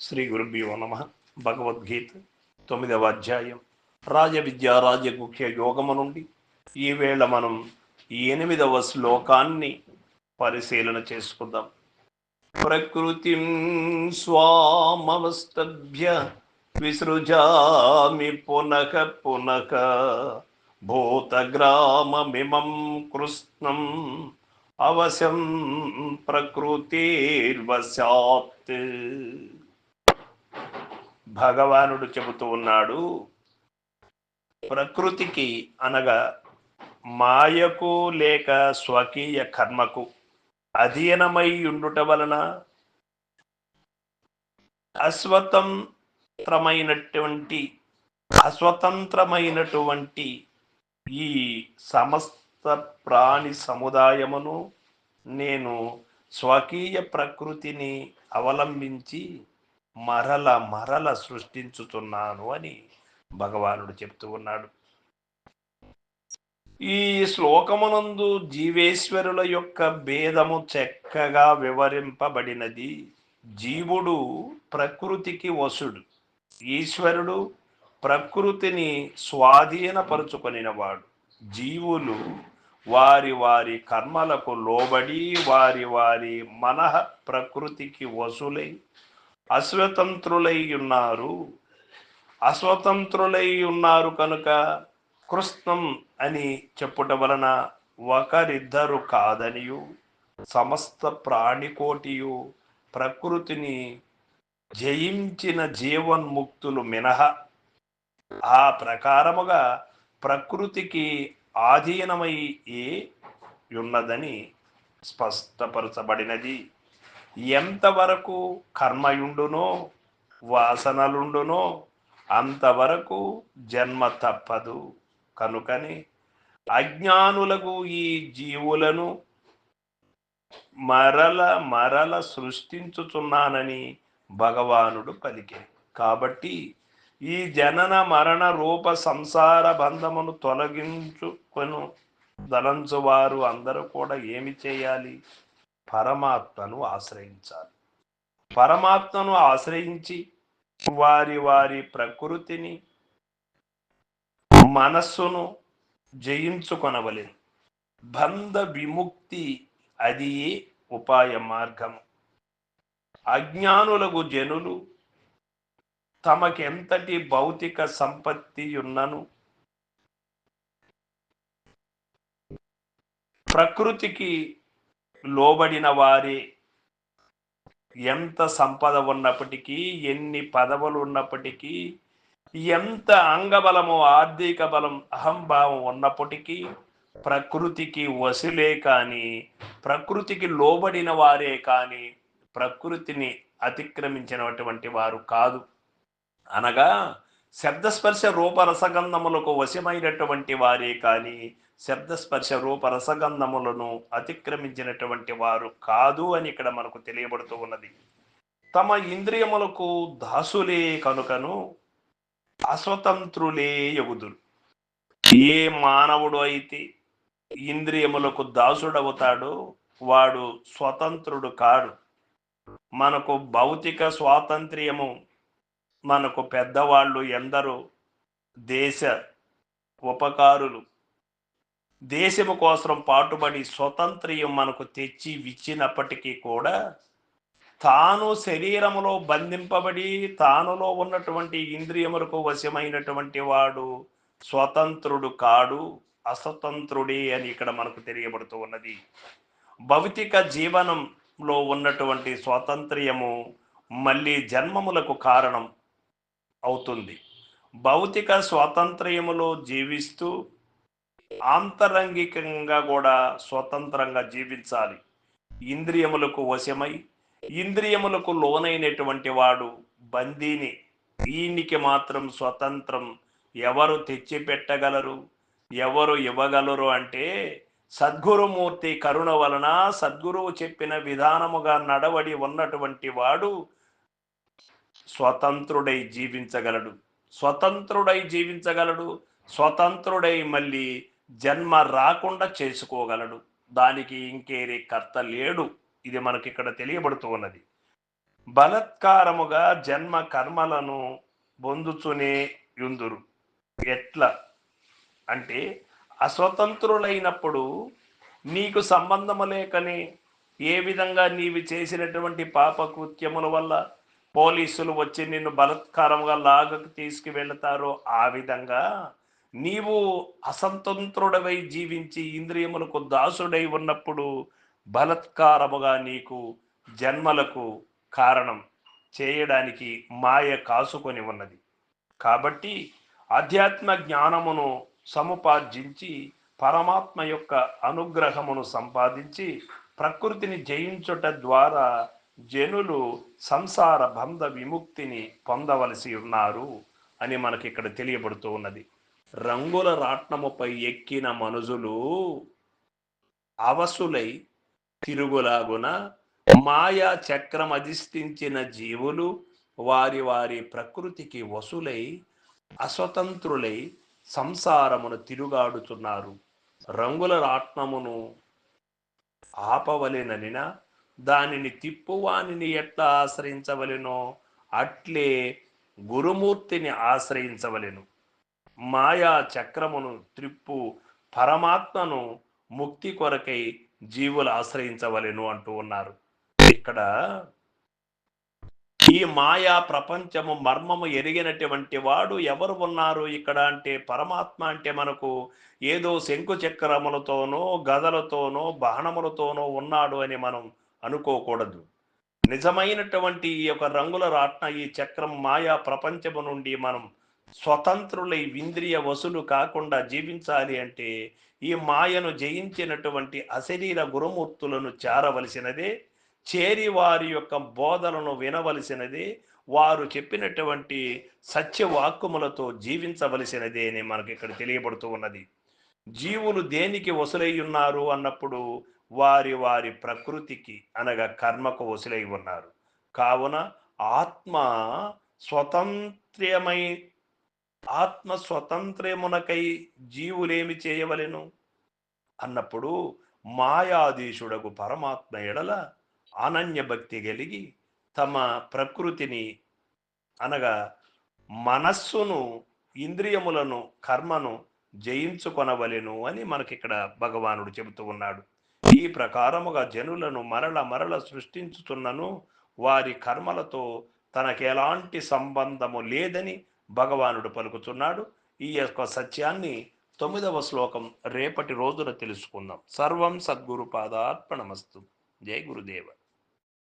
శ్రీ గురుభ్యో నమ. భగవద్గీత తొమ్మిదవ అధ్యాయం. రాజవిద్య రాజగుఖ్య యోగము నుండి ఈవేళ మనం ఈ ఎనిమిదవ శ్లోకాన్ని పరిశీలన చేసుకుందాం. ప్రకృతిం స్వామవస్తభ్య విసృజామి పునః పునః భూతగ్రామమిమం కృష్ణం అవశం ప్రకృతిర్వశాత్. భగవానుడు చెబుతూ ఉన్నాడు ప్రకృతికి అనగా మాయకు లేక స్వకీయ కర్మకు అధీనమై ఉండుట వలన అస్వతంత్రమైనటువంటి అస్వతంత్రమైనటువంటి ఈ సమస్త ప్రాణి సముదాయమును నేను స్వకీయ ప్రకృతిని అవలంబించి మరల మరల సృష్టించుతున్నాను అని భగవానుడు చెప్తూ ఉన్నాడు. ఈ శ్లోకమునందు జీవేశ్వరుల యొక్క భేదము చక్కగా వివరింపబడినది. జీవుడు ప్రకృతికి వసుడు. ఈశ్వరుడు ప్రకృతిని స్వాధీనపరుచుకొనినవాడు. జీవులు వారి వారి కర్మలకు లోబడి వారి వారి మనః ప్రకృతికి వసులై అస్వతంత్రులై ఉన్నారు అస్వతంత్రులై ఉన్నారు కనుక కృష్ణం అని చెప్పుట వలన ఒకరిద్దరు కాదనియు. సమస్త ప్రాణికోటియు ప్రకృతిని జయించిన జీవన్ముక్తులు మినహ. ఆ ప్రకారముగా ప్రకృతికి ఆధీనమై ఏ ఉన్నదని స్పష్టపరచబడినది. ఎంతవరకు కర్మయుండునో వాసనలుండునో అంతవరకు జన్మ తప్పదు. కనుకని అజ్ఞానులకు ఈ జీవులను మరల మరల సృష్టించుచున్నానని భగవానుడు పలికే. కాబట్టి ఈ జనన మరణ రూప సంసార బంధమును తొలగించుకొను దలంచువారు అందరూ కూడా ఏమి చేయాలి? పరమాత్మను ఆశ్రయించాలి. పరమాత్మను ఆశ్రయించి వారి వారి ప్రకృతిని మనస్సును జయించుకొనవలేదు బంధ విముక్తి అది ఉపాయ మార్గము అజ్ఞానులకు జనులు తమకెంతటి భౌతిక సంపత్తి ఉన్నను? ప్రకృతికి లోబడిన వారి ఎంత సంపద ఉన్నప్పటికీ ఎన్ని పదవులు ఉన్నప్పటికీ ఎంత అంగబలము ఆర్థిక బలం అహంభావం ఉన్నప్పటికీ ప్రకృతికి వసులే కానీ ప్రకృతికి లోబడిన వారే కానీ ప్రకృతిని అతిక్రమించినటువంటి వారు కాదు. అనగా శబ్దస్పర్శ రూపరసగంధములకు వశమైనటువంటి వారే కానీ శబ్దస్పర్శ రూపరసగంధములను అతిక్రమించినటువంటి వారు కాదు అని ఇక్కడ మనకు తెలియబడుతూ ఉన్నది. తమ ఇంద్రియములకు దాసులే కనుకను అస్వతంత్రులే యగుదురు ఏ మానవుడు అయితే ఇంద్రియములకు దాసుడవుతాడో వాడు స్వతంత్రుడు కాడు. మనకు భౌతిక స్వాతంత్ర్యము మనకు పెద్దవాళ్ళు ఎందరో దేశ ఉపకారులు దేశము కోసం పాటుబడి స్వతంత్ర్యం మనకు తెచ్చి ఇచ్చినప్పటికీ కూడా తాను శరీరములో బంధింపబడి తానులో ఉన్నటువంటి ఇంద్రియములకు వశమైనటువంటి వాడు స్వతంత్రుడు కాడు అస్వతంత్రుడే అని ఇక్కడ మనకు తెలియబడుతూ ఉన్నది. భౌతిక జీవనంలో ఉన్నటువంటి స్వాతంత్ర్యము మళ్ళీ జన్మములకు కారణం అవుతుంది. భౌతిక స్వాతంత్ర్యములో జీవిస్తూ ఆంతరంగికంగా కూడా స్వతంత్రంగా జీవించాలి. ఇంద్రియములకు వశమై ఇంద్రియములకు లోనైనటువంటి వాడు బందీని. దీనికి మాత్రం స్వతంత్రం ఎవరు తెచ్చిపెట్టగలరు? ఎవరు ఇవ్వగలరు అంటే సద్గురుమూర్తి కరుణ వలన సద్గురువు చెప్పిన విధానముగా నడవడి ఉన్నటువంటి వాడు స్వతంత్రుడై జీవించగలడు. స్వతంత్రుడై జీవించగలడు. స్వతంత్రుడై మళ్ళీ జన్మ రాకుండా చేసుకోగలడు. దానికి ఇంకేరే కర్త లేడు. ఇది మనకి ఇక్కడ తెలియబడుతూ ఉన్నది బలత్కారముగా జన్మ కర్మలను పొందుచునే యుందురు. ఎట్లా? అంటే అస్వతంత్రులైనప్పుడు నీకు సంబంధము లేకనే ఏ విధంగా నీవి చేసినటువంటి పాపకృత్యముల వల్ల పోలీసులు వచ్చి నిన్ను బలత్కారంగా లాగకు తీసుకువెళతారో ఆ విధంగా నీవు అసంతంత్రుడవై జీవించి ఇంద్రియములకు దాసుడై ఉన్నప్పుడు బలత్కారముగా నీకు జన్మలకు కారణం చేయడానికి మాయ కాసుకొని ఉన్నది. కాబట్టి ఆధ్యాత్మ జ్ఞానమును సముపార్జించి పరమాత్మ యొక్క అనుగ్రహమును సంపాదించి ప్రకృతిని జయించుట ద్వారా జనులు సంసార బంధ విముక్తిని పొందవలసి ఉన్నారు అని మనకి ఇక్కడ తెలియబడుతూ ఉన్నది. రంగుల రాట్నముపై ఎక్కిన మనుజులు అవసులై తిరుగులాగున మాయా చక్రం అధిష్ఠించిన జీవులు వారి వారి ప్రకృతికి వసులై అస్వతంత్రులై సంసారమును తిరుగాడుతున్నారు. రంగుల రాట్నమును ఆపవలెననినా దానిని తిప్పువానిని ఎట్లా ఆశ్రయించవలెనో అట్లే గురుమూర్తిని ఆశ్రయించవలెను. మాయా చక్రమును త్రిప్పు పరమాత్మను ముక్తి కొరకై జీవులు ఆశ్రయించవలెను అంటూ ఉన్నారు. ఇక్కడ ఈ మాయా ప్రపంచము మర్మము ఎరిగినటువంటి వాడు ఎవరు ఉన్నారు ఇక్కడ అంటే పరమాత్మ అంటే మనకు ఏదో శంకు చక్రములతోనో గదలతోనో బాణములతోనో ఉన్నాడు అని మనం అనుకోకూడదు. నిజమైనటువంటి ఈ యొక్క రంగుల రాట్న ఈ చక్రం మాయా ప్రపంచము నుండి మనం స్వతంత్రులై ఇంద్రియ వసులు కాకుండా జీవించాలి అంటే ఈ మాయను జయించినటువంటి అశరీర గురుమూర్తులను చేరవలసినదే చేరి వారి యొక్క బోధనను వినవలసినదే వారు చెప్పినటువంటి సత్యవాక్కుములతో జీవించవలసినదే అని మనకి ఇక్కడ తెలియబడుతూ ఉన్నది. జీవులు దేనికి వసులై ఉన్నారు అన్నప్పుడు వారి వారి ప్రకృతికి అనగా కర్మకు వసులై ఉన్నారు. కావున ఆత్మ స్వతంత్రమై ఆత్మ స్వతంత్రమునకై జీవులేమి చేయవలెను? అన్నప్పుడు మాయాధీశుడకు పరమాత్మ ఎడల అనన్య భక్తి కలిగి తమ ప్రకృతిని అనగా మనస్సును ఇంద్రియములను కర్మను జయించుకొనవలెను అని మనకిక్కడ భగవానుడు చెబుతూ ఉన్నాడు. ఈ ప్రకారముగా జనులను మరల మరల సృష్టించుతున్నను వారి కర్మలతో తనకెలాంటి సంబంధము లేదని భగవానుడు పలుకుతున్నాడు. ఈ యొక్క సత్యాన్ని తొమ్మిదవ శ్లోకం రేపటి రోజున తెలుసుకుందాం. సర్వం సద్గురు పాదార్పణమస్తు. జై గురుదేవ.